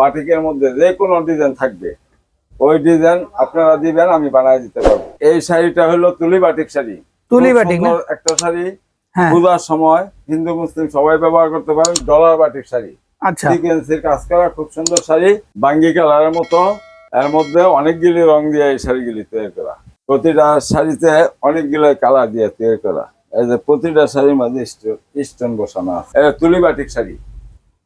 বাটিকের মধ্যে যে কোনো ডিজাইন থাকবে ওই ডিজাইন আপনারা দিবেন আমি বানায় দিতে পারব। এই শাড়িটা হলো তুলি বাটিক শাড়ি। তুলি বাটিক একটা শাড়ি। হ্যাঁ। পূজার সময় হিন্দু মুসলিম সবাই ব্যবহার করতে পারেন ডলার বাটিক শাড়ি। আচ্ছা। কাজ করা খুব সুন্দর শাড়ি বাঙ্গি কালারের মতো। এর মধ্যে অনেকগুলি রং দিয়ে এই শাড়িগুলি তৈরি করা। প্রতিটা শাড়িতে অনেকগুলো কালার দিয়ে তৈরি করা। এই যে প্রতিটা শাড়ির মাঝে স্টোন বসানো আছে। তুলি বাটিক শাড়ি।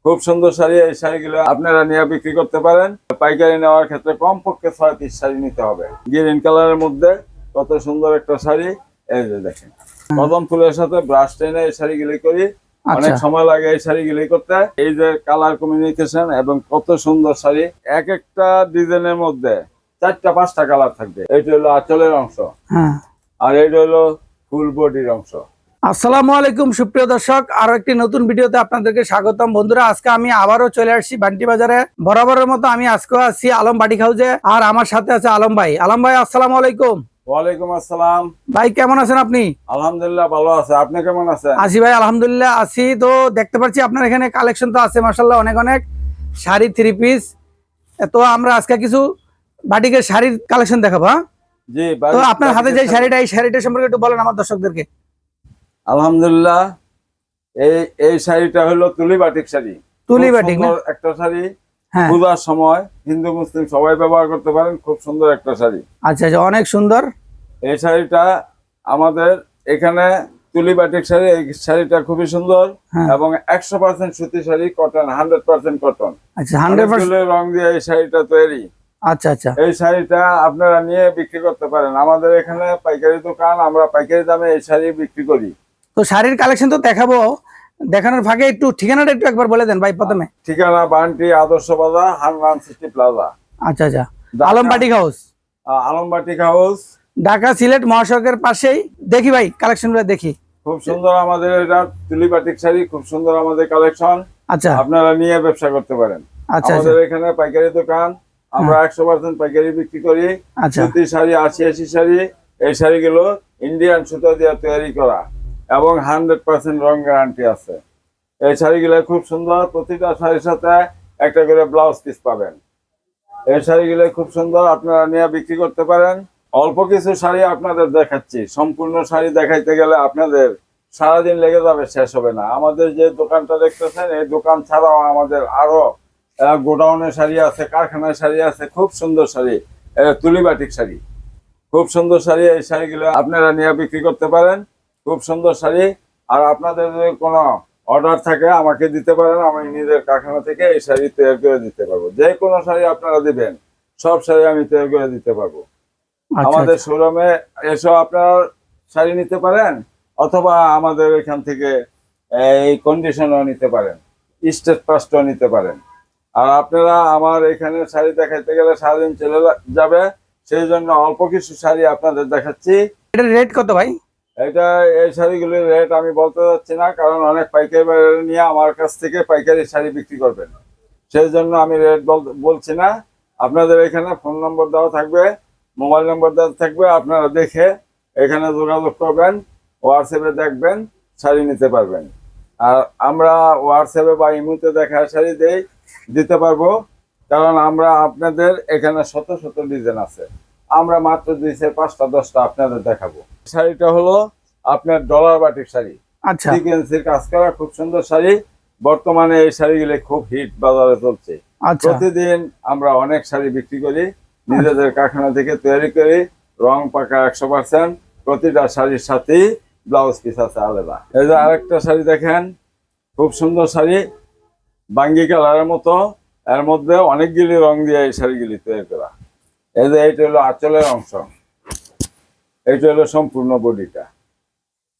খুব সুন্দর শাড়ি এই শাড়িগুলো আপনারা নিয়ে বিক্রি করতে পারেন। পাইকারি নেওয়ার ক্ষেত্রে কমপক্ষে ছয় পিস শাড়ি নিতে হবে। গ্রিন কালারের মধ্যে কত সুন্দর একটা শাড়ি এই যে দেখেন। কদম ফুলের সাথে ব্রাশ টেনে এই শাড়িগুলি করি। অনেক আচ্ছা। সময় লাগে এই শাড়িগুলি করতে। এই যে কালার কমিউনিকেশন এবং কত সুন্দর শাড়ি এক একটা ডিজাইনের মধ্যে চারটা পাঁচটা কালার থাকবে। এইটা হলো আঁচলের অংশ। হ্যাঁ। আর এইটা হলো ফুল বডির অংশ। আসসালামু আলাইকুম সুপ্রিয় দর্শক। আরও একটি নতুন ভিডিওতে আপনাদেরকে স্বাগতম। বন্ধুরা আজকে আমি আবারও চলে আসছি বান্টি বাজারে। বরাবরের মতো আমি আজকেও আসছি আলম বাটিক হাউসে আর আমার সাথে আছে আলম ভাই। আলম ভাই আসসালামু আলাইকুম। ওয়ালাইকুম আসসালাম। ভাই কেমন আছেন আপনি? আলহামদুলিল্লাহ ভালো আছে। আপনি কেমন আছেন? আসি ভাই আলহামদুলিল্লাহ আসি তো দেখতে পাচ্ছি আপনার এখানে কালেকশন তো আছে মার্শাল্লাহ অনেক অনেক। শাড়ি থ্রি পিস তো আমরা আজকে কিছু বাটিকের শাড়ির কালেকশন দেখাবো হ্যাঁ? জি তো আপনার হাতে যে শাড়িটা এই শাড়িটা সম্পর্কে একটু বলেন আমার দর্শকদেরকে। আলহামদুলিল্লাহ এই এই শাড়িটা হলো তুলি বাটিক শাড়ি। তুলি বাটিক একটা শাড়ি। হ্যাঁ। পূজার সময় হিন্দু মুসলিম সবাই ব্যবহার করতে পারেন খুব সুন্দর একটা শাড়ি। আচ্ছা আচ্ছা অনেক সুন্দর। এই শাড়িটা আমাদের এখানে তুলি বাটিক শাড়ি এই শাড়িটা খুবই সুন্দর হ্যাঁ। এবং একশো পার্সেন্ট সুতি sari cotton hundred percent cotton আচ্ছা হান্ড্রেড পার্সেন্ট রং দিয়ে এই শাড়িটা তৈরি। আচ্ছা আচ্ছা। এই শাড়িটা আপনারা নিয়ে বিক্রি করতে পারেন। আমাদের এখানে পাইকারি দোকান আমরা পাইকারি দামে এই শাড়ি বিক্রি করি। তো শাড়ির কালেকশন তো দেখাবো। দেখানোর ভাগে একটু ঠিকানাটা একটু একবার বলে দেন ভাই প্রথমে। ঠিকানা বান্টি আদর্শ বাজার হানরান সিটি প্লাজা। আচ্ছা আচ্ছা। Alam batik house. Alam batik house. Dhaka Sylhet মহাসড়কের পাশেই। দেখি ভাই কালেকশনগুলো দেখি। খুব সুন্দর আমাদের এটা তুলি বাটিক শাড়ি খুব সুন্দর আমাদের কালেকশন আচ্ছা। আপনারা নিয়ে ব্যবসা করতে পারেন। আচ্ছা আচ্ছা। আমাদের এখানে পাইকারি দোকান। আমরা একশো পার্সেন্ট পাইকারি বিক্রি করি। আচ্ছা। সুতি শাড়ি আশি আশি শাড়ি এই শাড়িগুলো ইন্ডিয়ান সুতা দিয়ে তৈরি করা। এবং হান্ড্রেড পার্সেন্ট রং গ্যারান্টি আছে। এই শাড়িগুলো খুব সুন্দর, প্রতিটা শাড়ির সাথে একটা করে ব্লাউজ পিস পাবেন। এই শাড়িগুলো খুব সুন্দর, আপনারা নিয়ে বিক্রি করতে পারেন। অল্প কিছু শাড়ি আপনাদের দেখাচ্ছি। সম্পূর্ণ শাড়ি দেখাইতে গেলে আপনাদের সারাদিন লেগে যাবে, শেষ হবে না। আমাদের যে দোকানটা দেখতেছেন, এই দোকান ছাড়াও আমাদের আরও গোডাউনের শাড়ি আছে, কারখানার শাড়ি আছে, খুব সুন্দর শাড়ি এটা তুলি বাটিক শাড়ি। খুব সুন্দর শাড়ি, এই শাড়িগুলো আপনারা নিয়ে বিক্রি করতে পারেন। খুব সুন্দর শাড়ি। আর আপনাদের যদি কোনো অর্ডার থাকে আমাকে দিতে পারেন আমি নিজের কারখানা থেকে এই শাড়ি তৈরি করে দিতে পারব। যে কোনো শাড়ি আপনারা দিবেন সব শাড়ি আমি তৈরি করে দিতে পারব। আচ্ছা আমাদের শোরুমে এসব আপনারা শাড়ি নিতে পারেন অথবা আমাদের এখান থেকে এই কন্ডিশনও নিতে পারেন স্টেট পাসটাও নিতে পারেন। আর আপনারা আমার এখানে শাড়ি দেখাইতে গেলে সারাদিন চলে যাবে সেই জন্য অল্প কিছু শাড়ি আপনাদের দেখাচ্ছি। এটার রেট কত ভাই? এটা এই শাড়িগুলির রেট আমি বলতে চাচ্ছি না, কারণ অনেক পাইকারি নিয়ে আমার কাছ থেকে পাইকারি শাড়ি বিক্রি করবেন। সেই জন্য আমি রেট বলছি না। আপনাদের এখানে ফোন নম্বর দেওয়া থাকবে মোবাইল নম্বর দেওয়া থাকবে, আপনারা দেখে এখানে যোগাযোগ করবেন হোয়াটসঅ্যাপে দেখবেন, শাড়ি নিতে পারবেন। আর আমরা হোয়াটসঅ্যাপে বা ইমুতে দেখা শাড়ি দেই, দিতে পারব, কারণ আমরা আপনাদের এখানে শত শত ডিজাইন আছে। আমরা মাত্র দুই চার পাঁচটা দশটা আপনাদের দেখাবো। শাড়িটা হলো আপনার ডলার বাটিক শাড়ি। আচ্ছা। সিকোয়েন্সের কাজ করা খুব সুন্দর শাড়ি। বর্তমানে এই শাড়িগুলো খুব হিট বাজারে চলছে। আচ্ছা। প্রতিদিন আমরা অনেক শাড়ি বিক্রি করি নিজেদের কারখানা থেকে তৈরি করি রং পাকা একশো পার্সেন্ট প্রতিটা শাড়ির সাথেই ব্লাউজ পিস আছে আলাদা। এই যে আরেকটা শাড়ি দেখেন খুব সুন্দর শাড়ি বাঙ্গি কালারের মতো এর মধ্যে অনেকগুলি রং দিয়ে এই শাড়িগুলি তৈরি করা। এই যে এইটা হলো আঁচলের অংশ। এইটা হলো সম্পূর্ণ বডিটা।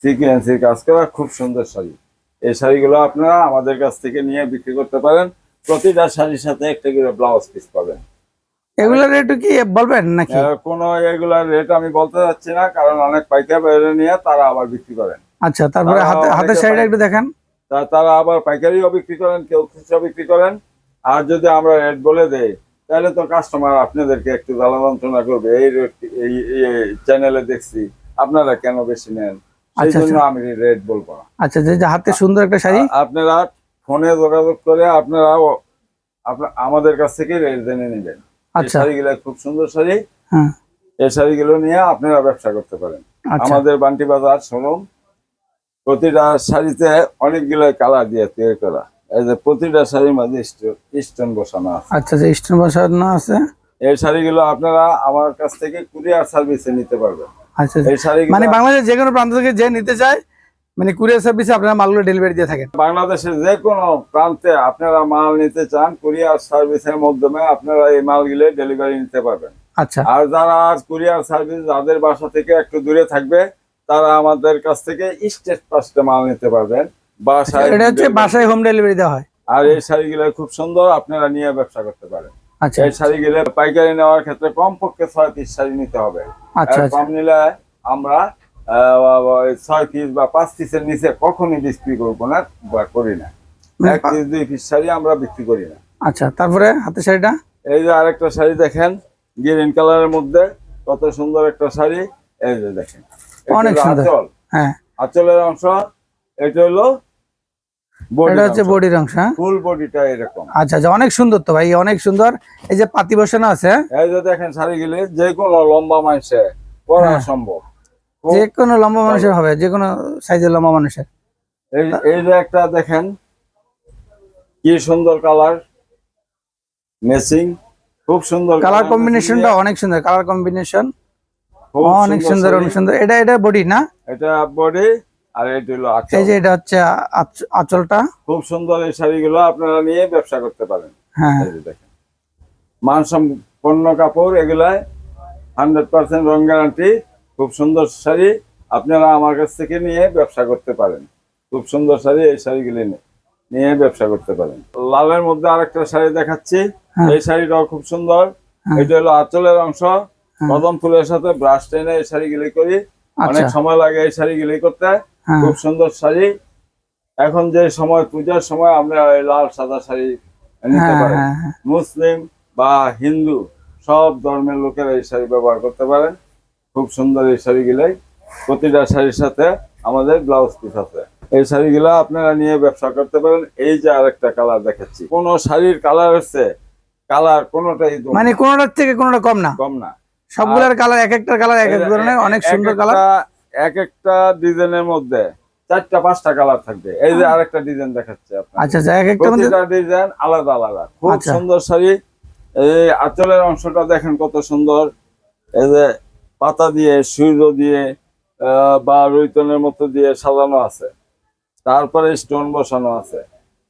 সিকুয়েন্সির কাজ করা খুব সুন্দর শাড়ি। এই শাড়িগুলো আপনারা আমাদের কাছ থেকে নিয়ে বিক্রি করতে পারেন। প্রতিটা শাড়ির সাথে একটা করে ব্লাউজ পিস পাবেন। এগুলোর রেট কি বলবেন নাকি? কোনো এগুলার রেট আমি বলতে যাচ্ছি না কারণ অনেক পাইকার বাইরে নিয়ে তারা আবার বিক্রি করেন। আচ্ছা তারপরে তারা হাতে হাতের অনেকে শাড়িটা একটু দেখেন। তারা আবার পাইকারিও বিক্রি করেন কেউ খুচরা বিক্রি করেন। আর যদি আমরা রেট বলে দেই তাহলে তো কাস্টমার আপনাদেরকে একটু জ্বালা যন্ত্রণা করবে। এই চ্যানেলে দেখছি। আপনারা কেন বেশি নেন? সেই আচ্ছা, জন্য আমি রেট বলব না। আচ্ছা যে হাতে সুন্দর একটা শাড়ি। আপনারা ফোনে যোগাযোগ করে আপনারা আমাদের কাছ থেকে রেট জেনে নেবেন। এই আচ্ছা। শাড়িগুলো খুব সুন্দর শাড়ি। হ্যাঁ। এই শাড়িগুলো নিয়ে আপনারা ব্যবসা করতে পারেন। আচ্ছা। আমাদের বান্টি বাজার শোরুম। প্রতিটা শাড়িতে অনেকগুলো কালার দিয়ে তৈরি করা। প্রতিটা শাড়ির মাঝে স্টোন বসানো আছে। আচ্ছা যে স্টোন বসানো আছে? এই শাড়িগুলো আপনারা আমার কাছ থেকে কুরিয়ার সার্ভিসে নিতে পারবেন। আচ্ছা আচ্ছা। এই শাড়িগুলো মানে বাংলাদেশের যে কোনো প্রান্ত থেকে যে নিতে চায় মানে কুরিয়ার সার্ভিসে আপনারা মালগুলো ডেলিভারি দিয়ে থাকেন। বাংলাদেশের যে কোনো প্রান্তে আপনারা মাল নিতে চান কুরিয়ার সার্ভিসের মাধ্যমে আপনারা এই মালগুলো ডেলিভারি নিতে পারবেন। আচ্ছা। আর যারা কুরিয়ার সার্ভিস যাদের বাসা থেকে একটু দূরে থাকবে তারা আমাদের কাছ থেকে স্টেট পাস্টে মাল নিতে পারবেন। বাসায় এটা হচ্ছে বাসায় হোম ডেলিভারি দেওয়া হয়। আর এই শাড়িগুলো খুব সুন্দর আপনারা নিয়ে ব্যবসা করতে পারেন। আচ্ছা। এই শাড়িগুলো পাইকারি নেওয়ার ক্ষেত্রে কমপক্ষে ছয় পিস শাড়ি নিতে হবে। আচ্ছা আচ্ছা। কম নিলে আমরা ছয় পিস বা পাঁচ পিসের নিচে কখনই বিক্রি করব না বা করি না। মানে এক পিস দুই পিস শাড়ি আমরা বিক্রি করি না। আচ্ছা তারপরে হাতের শাড়িটা? এই যে আরেকটা শাড়ি দেখেন গ্রিন কালারের মধ্যে কত সুন্দর একটা শাড়ি। এই যে দেখেন অনেক সুন্দর। হ্যাঁ। আঁচলের অংশ এটা হলো এটা হচ্ছে বডির অংশ হ্যাঁ? ফুল বডিটা এরকম। আচ্ছা আচ্ছা অনেক সুন্দর তো ভাই অনেক সুন্দর। এই যে পাতি বসানো আছে এই যে দেখেন শাড়িগুলি যে কোনো লম্বা মানুষে পরা হ্যাঁ। সম্ভব। যে কোনো লম্বা মানুষের হবে যে কোনো সাইজের লম্বা মানুষের। এই এই যে একটা দেখেন কি সুন্দর কালার মেসিং খুব সুন্দর কালার কম্বিনেশনটা অনেক সুন্দর কালার কম্বিনেশন অনেক সুন্দর অনেক সুন্দর। এটা এটা বডি না? এটা বডি আর এটা হলো আঁচল। এই যে এটা হচ্ছে আঁচলটা। খুব সুন্দর এই শাড়িগুলো আপনারা নিয়ে ব্যবসা করতে পারেন। হ্যাঁ। দেখেন। মানসম্পন্ন কাপড় এগুলায় হান্ড্রেড পার্সেন্ট রং গ্যারান্টি খুব সুন্দর শাড়ি আপনারা আমার কাছ থেকে নিয়ে ব্যবসা করতে পারেন। খুব সুন্দর শাড়ি এই শাড়িগুলি নিয়ে ব্যবসা করতে পারেন। লালের মধ্যে আরেকটা শাড়ি দেখাচ্ছি। হ্যাঁ। এই শাড়িটাও খুব সুন্দর। হ্যাঁ। এটা হলো আঁচলের অংশ। কদম ফুলের সাথে ব্রাশ টেনে এই শাড়িগুলি করি। অনেক আচ্ছা সময় লাগে এই শাড়িগুলি করতে। হ্যাঁ। খুব সুন্দর শাড়ি। এখন যে সময় পূজার সময় আমরা এই লাল সাদা শাড়ি নিতে হ্যাঁ পারেন। হ্যাঁ। মুসলিম বা হিন্দু সব ধর্মের লোকেরা এই শাড়ি ব্যবহার করতে পারেন। খুব সুন্দর এই শাড়িগুলাই প্রতিটা শাড়ির সাথে আমাদের ব্লাউজ পিস আছে। এই শাড়িগুলো আপনারা নিয়ে ব্যবসা করতে পারেন। এই যে আরেকটা কালার দেখাচ্ছি। কোন শাড়ির কালার হচ্ছে কালার কোনোটাই মানে কোনোটার থেকে কোনোটা কম না? কম না। সবগুলোর কালার এক একটা কালার এক এক ধরনের অনেক সুন্দর কালার। এক একটা ডিজাইনের মধ্যে চারটা পাঁচটা কালার থাকবে। এই যে আরেকটা ডিজাইন দেখাচ্ছে আচ্ছা আচ্ছা এক একটা ডিজাইন আলাদা আলাদা। খুব আচ্ছা। সুন্দর শাড়ি। এই আঁচলের অংশটা দেখেন কত সুন্দর। এই যে পাতা দিয়ে সূর্য দিয়ে বা রৈতনের মতো দিয়ে সাজানো আছে। তারপরে স্টোন বসানো আছে।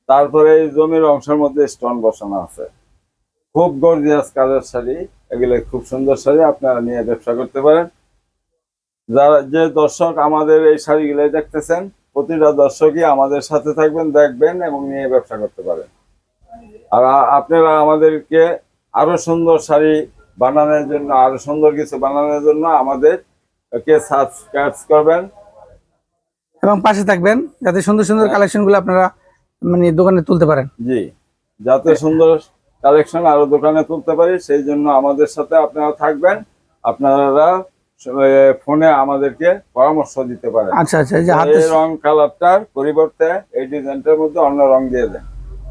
তারপরে এই জমির অংশের মধ্যে স্টোন বসানো আছে। খুব গর্জিয়াস কালার শাড়ি। এগুলো খুব সুন্দর শাড়ি আপনারা নিয়ে ব্যবসা করতে পারেন। যারা যে দর্শক আমাদের এই শাড়িগুলো দেখতেছেন প্রতিটা দর্শকই আমাদের সাথে থাকবেন দেখবেন এবং নিয়ে ব্যবসা করতে পারেন। আর আপনারা আমাদেরকে আরও সুন্দর শাড়ি বানানোর জন্য আরও সুন্দর কিছু বানানোর জন্য আমাদের কে সাবস্ক্রাইব করবেন। এবং পাশে থাকবেন যাতে সুন্দর সুন্দর কালেকশনগুলো আপনারা মানে দোকানে তুলতে পারেন। জি যাতে সুন্দর কালেকশন আরও দোকানে তুলতে পারি সেই জন্য আমাদের সাথে আপনারা থাকবেন। আপনারা ফোনে আমাদেরকে পরামর্শ দিতে পারেন। আচ্ছা আচ্ছা এই যে হাতে রং কালারটার পরিবর্তে এই ডিজাইনটার মধ্যে অন্য রং দিয়ে দেন।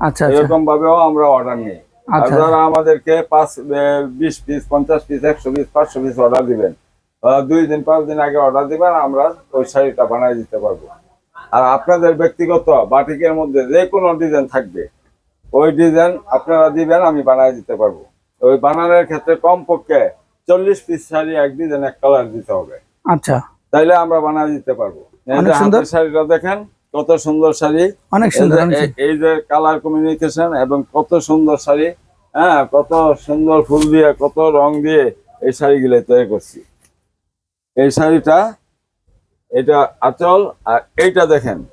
আচ্ছা আচ্ছা। এরকম ভাবেও আমরা অর্ডার নিই। আর আচ্ছা যারা আমাদেরকে পাঁচ বিশ পিস পঞ্চাশ পিস একশো পিস পাঁচশো পিস অর্ডার দিবেন দুই দিন পাঁচ দিন আগে অর্ডার দিবেন আমরা ওই শাড়িটা বানাই দিতে পারব। আর আপনাদের ব্যক্তিগত বাটিকের মধ্যে যে কোনো ডিজাইন থাকবে। ওই ডিজাইন আপনারা দিবেন আমি বানায় দিতে পারব। ওই বানানোর ক্ষেত্রে কমপক্ষে চল্লিশ পিস শাড়ি এক ডিজাইন এক কালার দিতে হবে। আচ্ছা। তাইলে আমরা বানায় দিতে পারব। শাড়িটা দেখেন কত সুন্দর শাড়ি। অনেক সুন্দর। এই- যে কালার কমিউনিকেশন এবং কত সুন্দর শাড়ি হ্যাঁ কত সুন্দর ফুল দিয়ে কত রং দিয়ে এই শাড়িগুলো তৈরি করছি। এই শাড়িটা এটা আচল আর এইটা দেখেন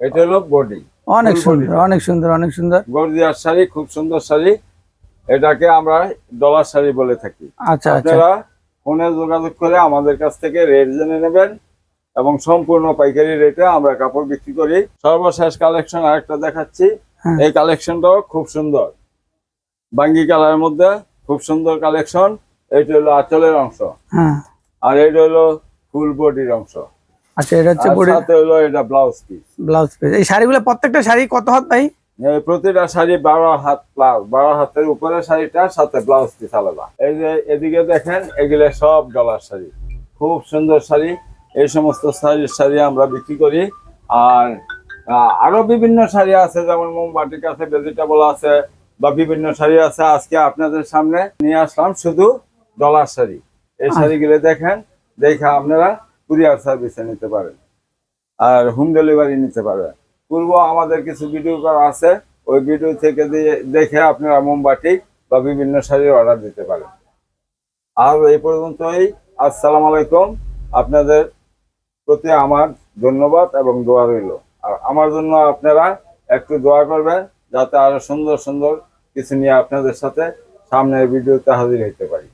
এটা হলো বডি। অনেক সুন্দর অনেক সুন্দর অনেক সুন্দর। গর্জিয়ার শাড়ি খুব সুন্দর শাড়ি। এটাকে আমরা ডলার শাড়ি বলে থাকি। আচ্ছা আচ্ছা। আপনারা ফোনে যোগাযোগ করে আমাদের কাছ থেকে রেট জেনে নেবেন এবং সম্পূর্ণ পাইকারি রেটে আমরা কাপড় বিক্রি করি। সর্বশেষ কালেকশন আরেকটা দেখাচ্ছি। হ্যাঁ। এই কালেকশনটাও খুব সুন্দর। বাঙ্গি কালারের মধ্যে খুব সুন্দর কালেকশন। এইটা হলো আঁচলের অংশ। হ্যাঁ। আর এইটা হলো ফুল বডির অংশ। আচ্ছা এটা হচ্ছে বডি সাথে হলো এটা ব্লাউজ পিস ব্লাউজ পিস এই শাড়িগুলো প্রত্যেকটা শাড়ি কত হাত ভাই? প্রতিটা শাড়ি বারো হাত প্লাস বারো হাতের উপরে শাড়িটা সাথে ব্লাউজ পিস আলাদা। এই যে এদিকে দেখেন এগুলো সব ডলার শাড়ি। খুব সুন্দর শাড়ি। এই সমস্ত শাড়ির শাড়ি আমরা বিক্রি করি। আর আরও বিভিন্ন শাড়ি আছে যেমন মোমবাটিক আছে ভেজিটেবল আছে বা বিভিন্ন শাড়ি আছে। আজকে আপনাদের সামনে নিয়ে আসলাম শুধু ডলার শাড়ি। এই শাড়িগুলো দেখেন দেখে আপনারা কুরিয়ার সার্ভিসে নিতে পারেন আর হোম ডেলিভারি নিতে পারবেন পূর্ব আমাদের কিছু ভিডিও করা আছে। ওই ভিডিও থেকে দিয়ে দেখে আপনারা মোমবাটি বা বিভিন্ন শাড়ির অর্ডার দিতে পারেন। আর এই পর্যন্তই। আসসালামু আলাইকুম। আপনাদের প্রতি আমার ধন্যবাদ এবং দোয়া রইল। আর আমার জন্য আপনারা একটু দোয়া করবেন যাতে আরও সুন্দর সুন্দর কিছু নিয়ে আপনাদের সাথে সামনের ভিডিওতে হাজির হতে পারি।